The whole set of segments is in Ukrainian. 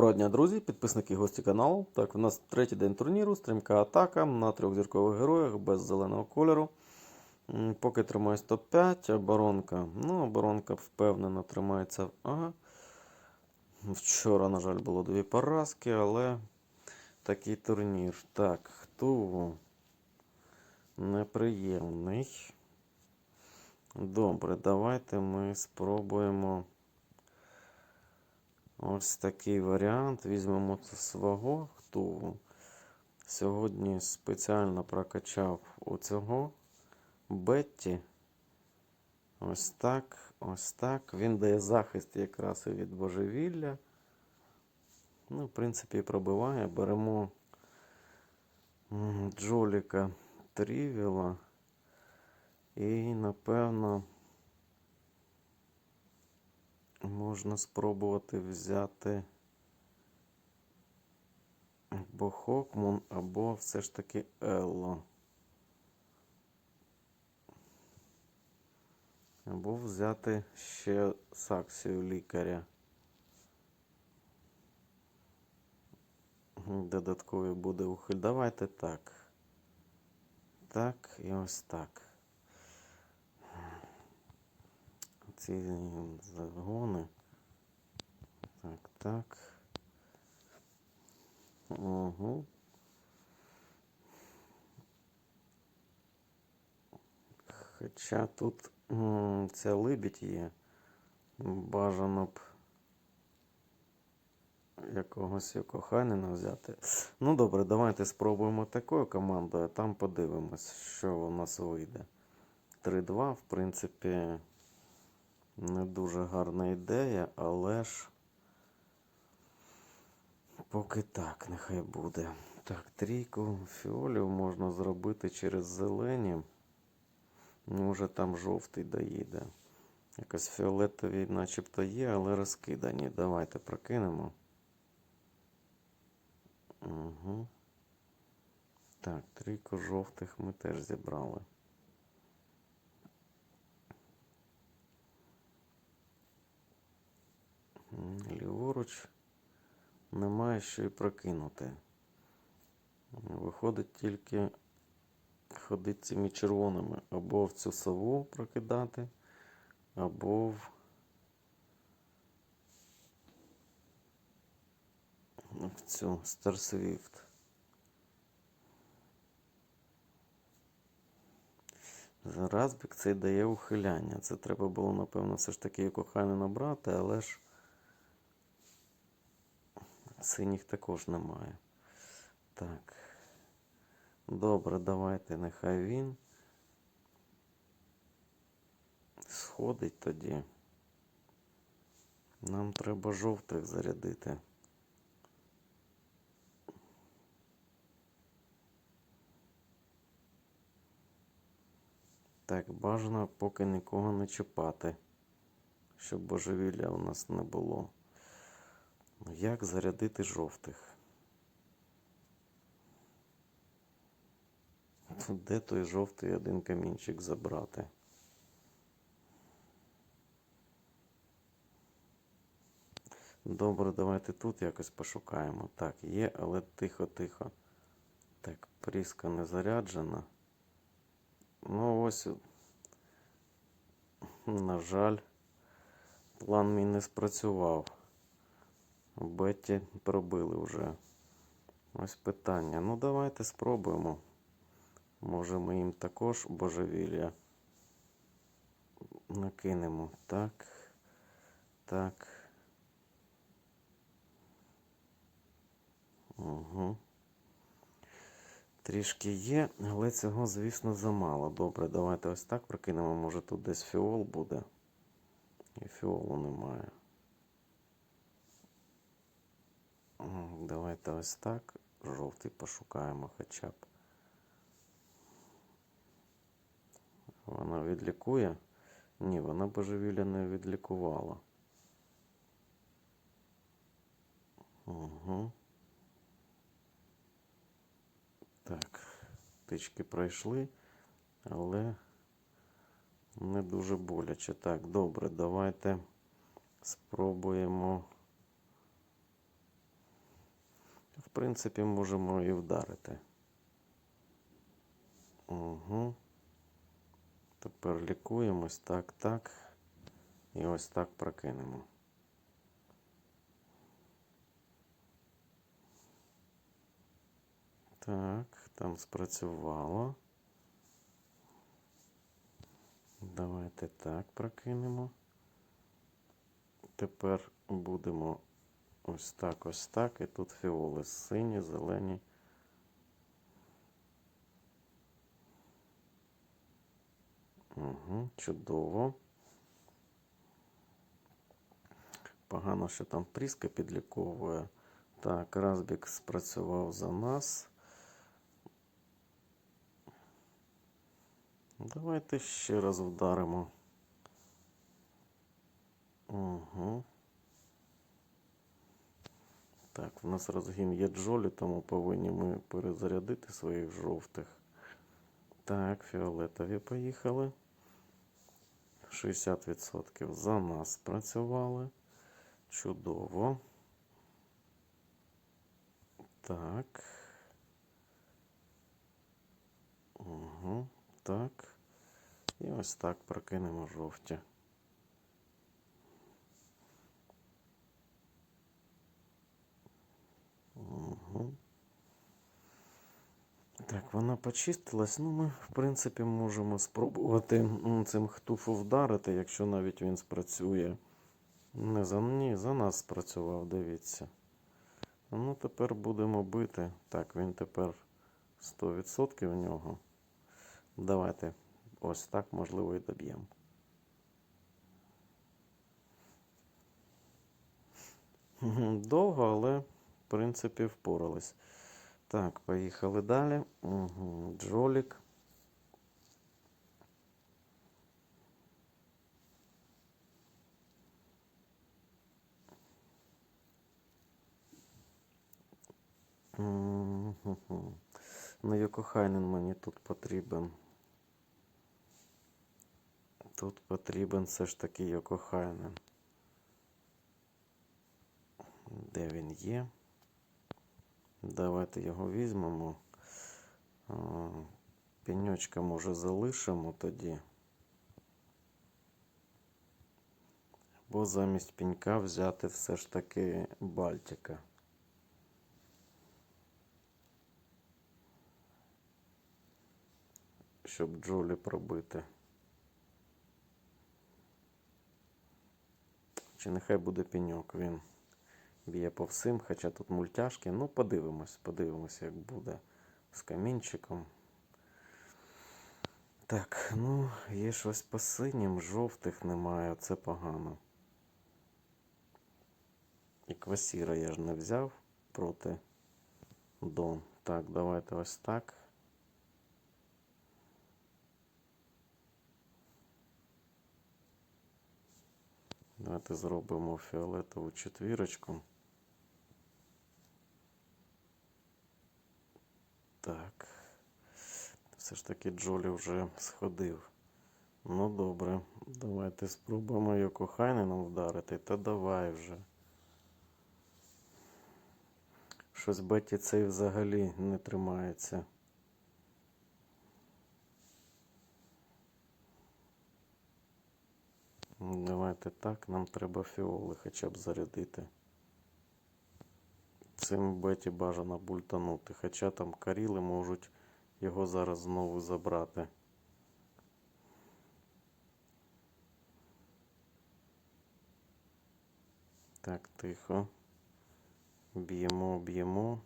Доброго дня, друзі, підписники гості каналу. Так, у нас третій день турніру, стрімка атака на трьох зіркових героях без зеленого кольору. Поки тримаюсь топ-5, оборонка. Ну, оборонка впевнено тримається. Ага. Вчора, на жаль, було дві поразки, але такий турнір. Так, хто неприємний. Добре, давайте ми спробуємо. Ось такий варіант. Візьмемо свого. Хто сьогодні спеціально прокачав оцього Бетті. Ось так, ось так. Він дає захист якраз і від божевілля. Ну, в принципі, пробиває. Беремо Джоліка Трівіла. І, напевно, можна спробувати взяти або Хокмун, або все ж таки Елло. Або взяти ще Саксію лікаря. Додаткові буде ухиль. Давайте так. Так і ось так. Ці загони. Так, так. Угу. Хоча тут ця либідь є. Бажано б якогось коханина взяти. Ну добре, давайте спробуємо такою командою, а там подивимось, що у нас вийде. 3-2, в принципі, не дуже гарна ідея, але ж поки так, нехай буде. Так, трійку фіолів можна зробити через зелені. Може там жовтий доїде. Якось фіолетові начебто є, але розкидані. Давайте прокинемо. Угу. Так, трійку жовтих ми теж зібрали. Ліворуч немає що і прокинути. Виходить тільки ходити цими червоними або в цю сову прокидати, або в в цю Старсвіфт. Разбік цей дає ухиляння. Це треба було, напевно, все ж таки кохання набрати, але ж синіх також немає. Так. Добре, давайте нехай він сходить тоді. Нам треба жовтих зарядити. Так, бажано поки нікого не чіпати, щоб божевілля у нас не було. Як зарядити жовтих? Де той жовтий один камінчик забрати? Добре, давайте тут якось пошукаємо. Так, є, але тихо-тихо. Так, пріска не заряджена. Ну, ось, на жаль, план мій не спрацював. Бетті пробили вже. Ось питання. Ну, давайте спробуємо. Може ми їм також божевілля накинемо. Так. Так. Угу. Трішки є, але цього, звісно, замало. Добре, давайте ось так прокинемо. Може тут десь фіол буде. І фіолу немає. Давайте ось так. Жовтий пошукаємо хоча б. Вона відлікує? Ні, вона божевілля не відлікувала. Угу. Так, тички пройшли, але не дуже боляче. Так, добре, давайте спробуємо принципі, можемо і вдарити. Угу. Тепер лікуємось. Так, так. І ось так прокинемо. Так, там спрацювало. Давайте так прокинемо. Тепер будемо ось так, ось так. І тут фіоли сині, зелені. Угу, чудово. Погано, що там пріска підліковує. Так, Разбік спрацював за нас. Давайте ще раз вдаримо. Угу. Так, в нас розгін є джолі, тому повинні ми перезарядити своїх жовтих. Так, фіолетові поїхали. 60% за нас працювали. Чудово. Так. Угу. Так. І ось так прокинемо жовті. Так, вона почистилась. Ну, ми, в принципі, можемо спробувати цим хтуфу вдарити, якщо навіть він спрацює. Не за ні, за нас спрацював, дивіться. Ну, тепер будемо бити. Так, він тепер 100% в нього. Давайте ось так, можливо, і доб'ємо. Довго, але, в принципі, впорались. Так, поїхали далі. Угу. Джолік. Мгм. Ну, Йокохайнен мені тут потрібен. Тут потрібен все ж таки Йокохайнен. Де він є? Давайте його візьмемо. Пеньочка може залишимо тоді. Або замість пенька взяти все ж таки Бальтика. Щоб Джолі пробити. Чи нехай буде пеньок, він б'є по всім, хоча тут мультяшки. Ну, подивимось, подивимось, як буде з камінчиком. Так, ну, є щось по синім, жовтих немає, це погано. І квасіра я ж не взяв проти Дон. Так, давайте ось так. Давайте зробимо фіолетову четвірочку. Так. Все ж таки Джолі вже сходив. Ну добре, давайте спробуємо його кохайнином вдарити. Та давай вже. Щось Бетті цей взагалі не тримається. Ну, так, нам треба фіоли хоча б зарядити. Цим Беті бажано бультанути, хоча там каріли можуть його зараз знову забрати. Так, тихо. Б'ємо, б'ємо.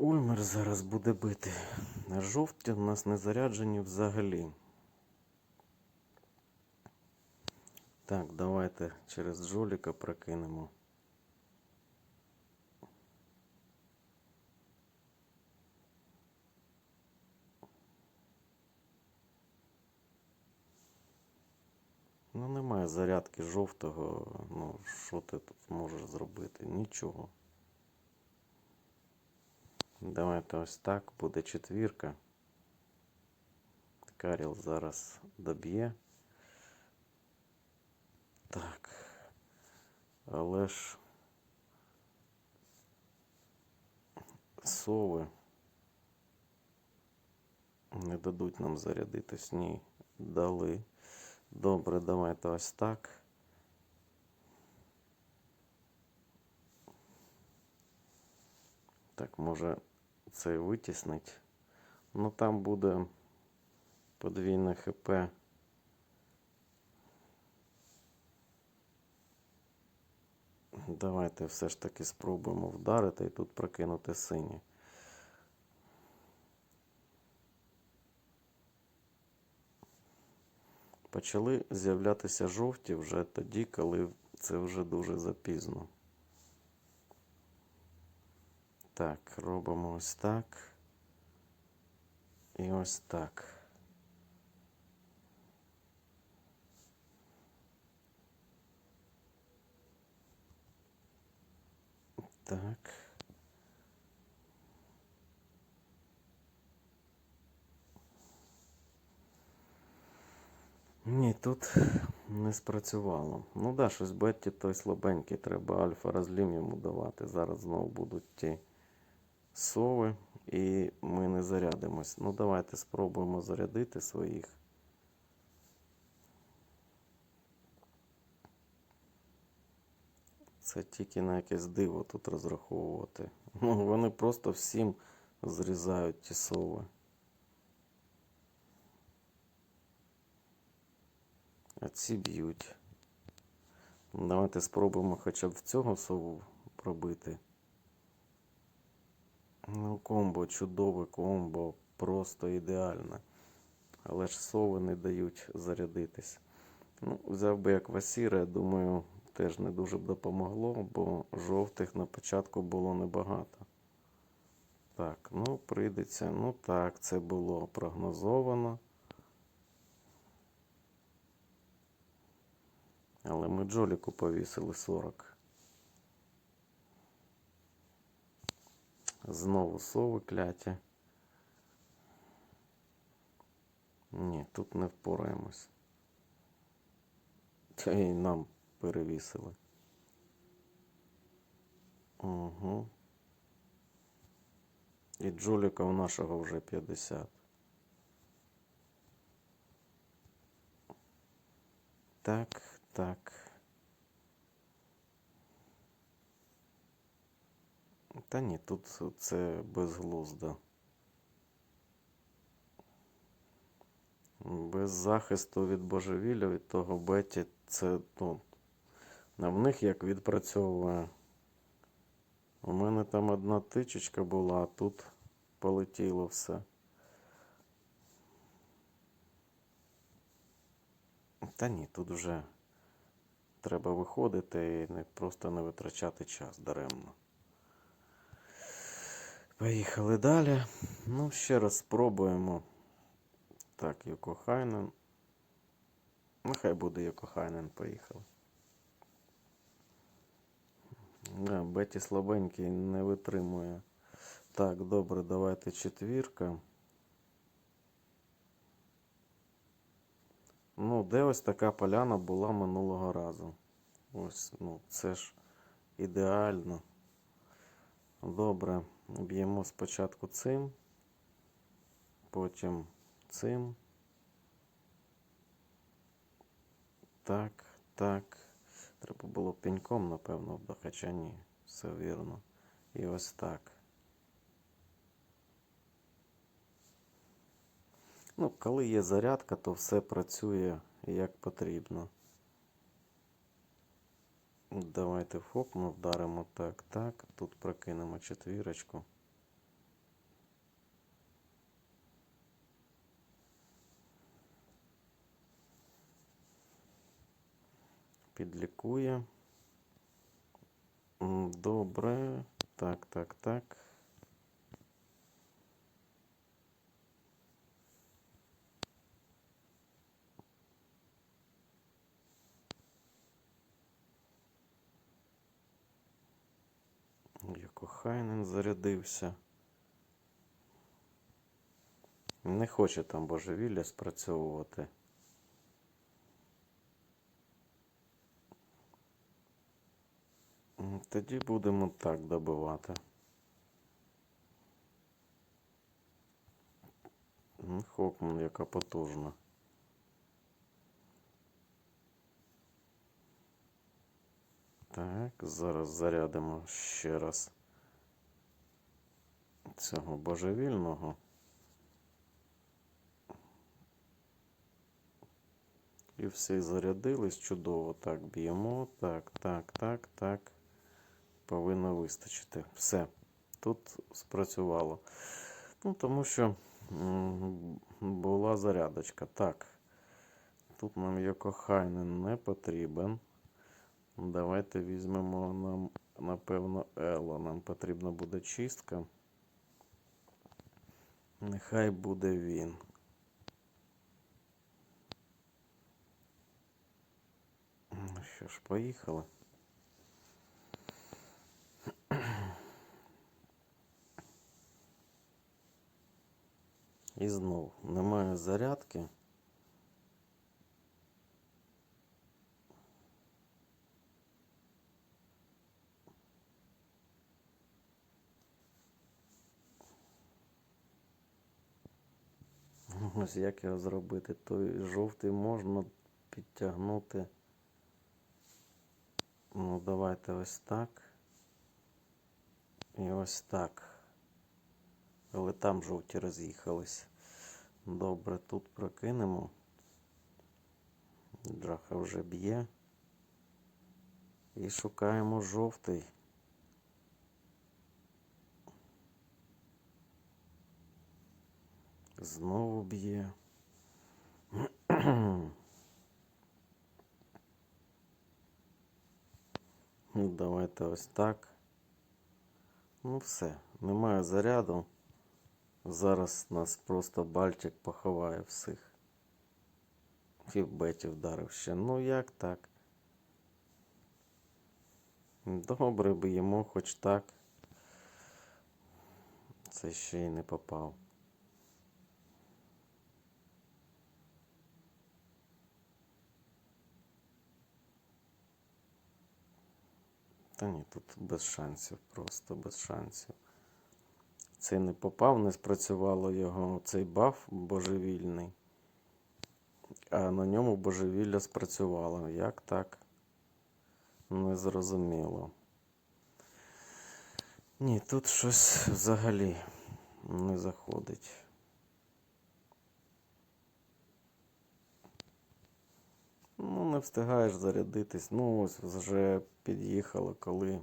Ульмер зараз буде бити. Жовті у нас не заряджені взагалі. Так, давайте через Джоліка прокинемо. Ну, немає зарядки жовтого. Ну, що ти тут можеш зробити? Нічого. Давайте ось так. Буде четвірка. Каріл зараз доб'є. Так. Але ж сови не дадуть нам зарядитись. Ні, дали. Добре, давайте ось так. Так, може цей витіснить. Ну там буде подвійне ХП. Давайте все ж таки спробуємо вдарити і тут прокинути сині. Почали з'являтися жовті вже тоді, коли це вже дуже запізно. Так, робимо ось так. І ось так. Так. Ні, тут не спрацювало. Ну да, щось Бетті той слабенький, треба альфа розлім йому давати. Зараз знову будуть ті сови, і ми не зарядимось. Ну, давайте спробуємо зарядити своїх. Це тільки на якесь диво тут розраховувати. Ну, вони просто всім зрізають ті сови. А ці б'ють. Давайте спробуємо хоча б в цього сову пробити. Ну, комбо, чудове комбо, просто ідеальне. Але ж сови не дають зарядитись. Ну, взяв би як Васіра, я думаю, теж не дуже б допомогло, бо жовтих на початку було небагато. Так, ну прийдеться. Ну так, це було прогнозовано. Але ми Джоліку повісили 40. Знову сови кляті. Ні, тут не впораємось. Та й нам перевісили. Угу. І Джоліка у нашого вже 50. Так, так. Та ні, тут це безглуздо. Без захисту від божевілля, від того Беті, це, ну, а в них як відпрацьовує. У мене там одна тичечка була, а тут полетіло все. Та ні, тут вже треба виходити і просто не витрачати час даремно. Поїхали далі. Ну, ще раз спробуємо. Так, Йокохайнен. Нехай буде Йокохайнен, поїхали. Да, Беті слабенький не витримує. Так, добре, давайте четвірка. Ну, де ось така поляна була минулого разу. Ось, ну, це ж ідеально. Добре, б'ємо спочатку цим, потім цим. Так, так. Треба було пеньком, напевно, хоча ні, все вірно. І ось так. Ну, коли є зарядка, то все працює як потрібно. Давайте в ми вдаримо так, так. Тут прокинемо четвірочку. Підлікує. Добре. Так, так, так. Йокохайнен зарядився. Не хоче там божевілля спрацьовувати. Тоді будемо так добивати. Хокман, яка потужна. Так, зараз зарядимо ще раз цього божевільного. І все зарядились чудово. Так, б'ємо. Так, так, так, так. Повинно вистачити. Все. Тут спрацювало. Ну, тому що була зарядочка. Так. Тут нам Йокохайнен не потрібен. Давайте візьмемо нам, напевно, Ело. Нам потрібна буде чистка. Нехай буде він. Ну що ж, поїхали. І знов немає зарядки. Ось як його зробити? Той жовтий можна підтягнути. Ну, давайте ось так. І ось так. Але там жовті роз'їхались. Добре, тут прокинемо. Джаха вже б'є. І шукаємо жовтий. Знову б'є. Ну, давайте ось так. Ну все, немає заряду. Зараз нас просто бальчик поховає всіх. І в беті вдарив ще. Ну як так? Добре, б'ємо хоч так. Це ще й не попав. Та ні, тут без шансів, просто без шансів. Цей не попав, не спрацювало його цей баф божевільний. А на ньому божевілля спрацювало. Як так? Незрозуміло. Ні, тут щось взагалі не заходить. Ну, не встигаєш зарядитись. Ну, ось вже під'їхало, коли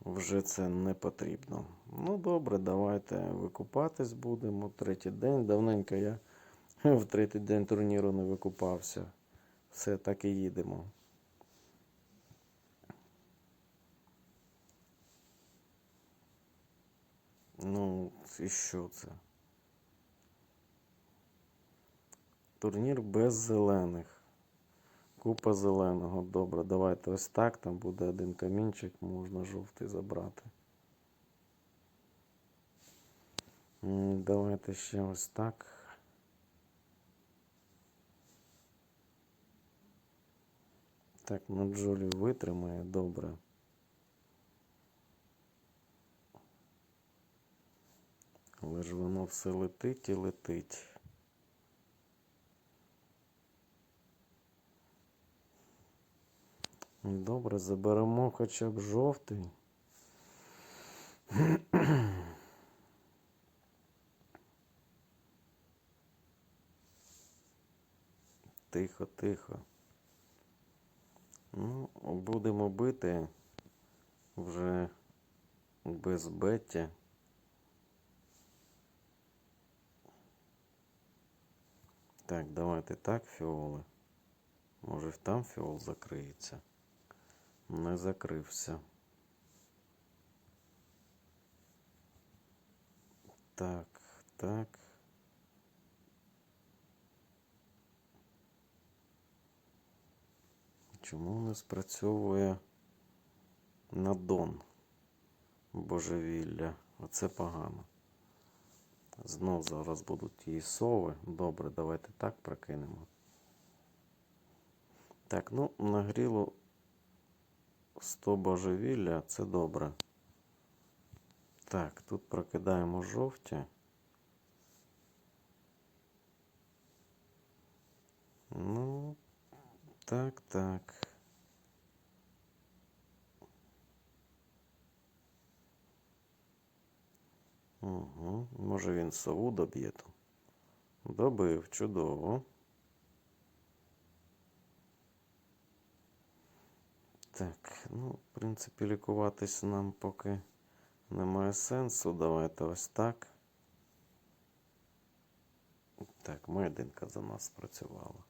вже це не потрібно. Ну, добре, давайте викупатись будемо. Третій день. Давненько я в третій день турніру не викупався. Все, так і їдемо. Ну, і що це? Турнір без зелених. Купа зеленого. Добре, давайте ось так. Там буде один камінчик, можна жовтий забрати. Давайте ще ось так. Так, ну Джолі витримає, добре. Але ж воно все летить і летить. Добре, заберемо хоча б жовтий. Тихо, тихо. Ну, будемо бити вже без Бетті. Так, давайте так, фіоли. Може там фіол закриється. Не закрився. Так, так. Чому не спрацьовує надон божевілля? Оце погано. Знов зараз будуть її сови. Добре, давайте так прокинемо. Так, ну, нагріло 100 божевілля це добре. Так, тут прокидаємо жовті. Ну, так, так. Угу. Може він сову доб'є. Добив, чудово. Так, ну, в принципі, лікуватись нам поки немає сенсу. Давайте ось так. Так, мединка за нас спрацювала.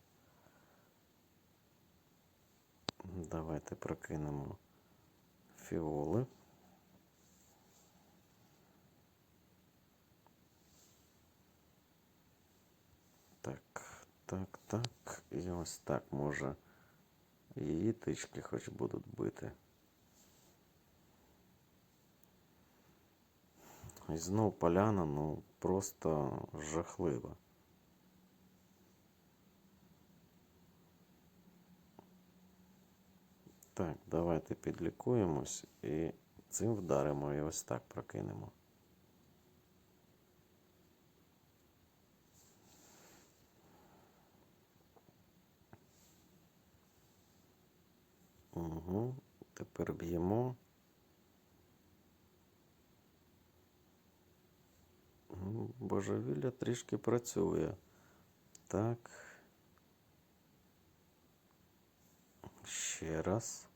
Давайте прокинемо фіоли. Так, так, так. І ось так може. Її тички хоч будуть бити. І знов поляна, ну просто жахлива. Так, давайте підлікуємось і цим вдаримо і ось так прокинемо. Угу. Тепер б'ємо. Божевілля трішки працює. Так. Ще раз.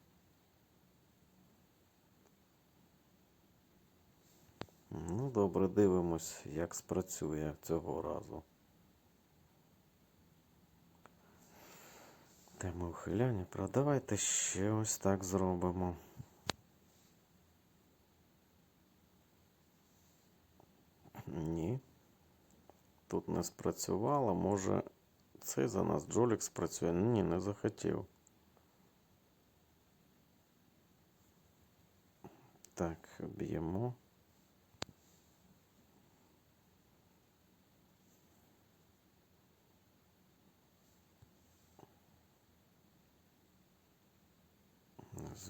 Ну, добре, дивимось, як спрацює цього разу. Тема ухиляння. Давайте ще ось так зробимо. Ні. Тут не спрацювало. Може цей за нас Джолік спрацює? Ні, не захотів. Так, б'ємо.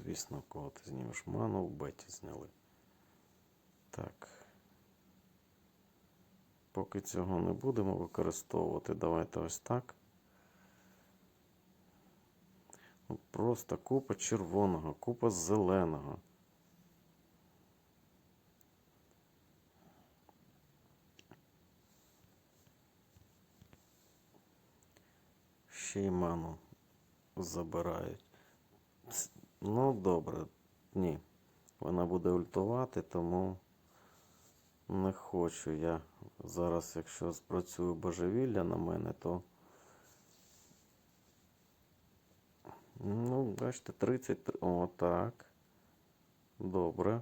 Звісно, кого ти знімеш ману, в беті зняли. Так. Поки цього не будемо використовувати, давайте ось так. Ну, Просто купа червоного, купа зеленого. Ще й ману забирають. Ну, добре, ні. Вона буде ультувати, тому не хочу я. Зараз, якщо спрацює божевілля на мене, то. Ну, бачите, 30. О, так. Добре.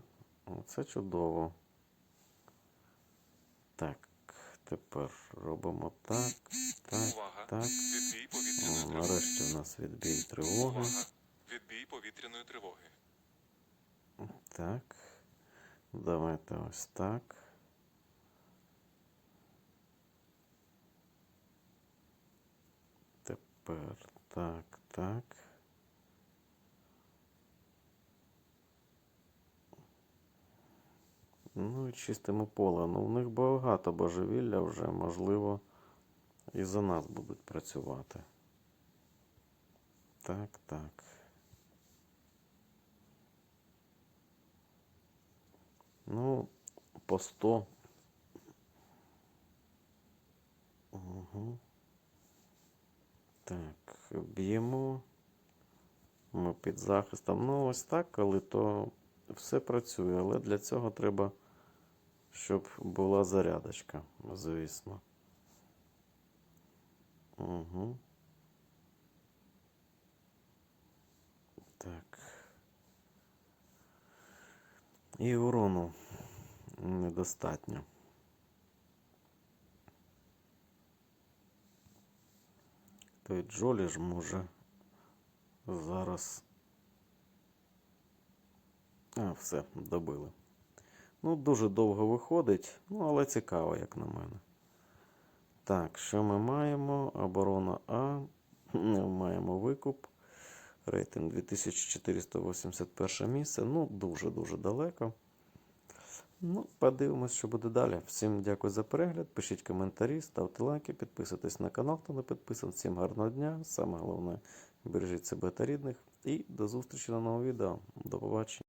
Це чудово. Так, тепер робимо так, так, Увага! так. О, нарешті у нас відбій тривоги. Увага! Відбій повітряної тривоги. Так. Давайте ось так. Тепер так, так. Ну і чистимо поле. Ну, в них багато божевілля вже, можливо, і за нас будуть працювати. Так, так. Ну, по 100. Угу. Так, б'ємо. Ми під захистом. Ну, ось так, коли то все працює, але для цього треба, щоб була зарядочка, звісно. Угу. Так. І урону недостатньо. Той Джолі ж може зараз. А, все, добили. Ну, дуже довго виходить, ну, але цікаво, як на мене. Так, що ми маємо? Оборона А. Маємо викуп. Рейтинг 2481 місце. Ну, дуже-дуже далеко. Ну, подивимось, що буде далі. Всім дякую за перегляд. Пишіть коментарі, ставте лайки, підписуйтесь на канал, хто не підписаний. Всім гарного дня. Саме головне, бережіть себе та рідних. І до зустрічі на новому відео. До побачення.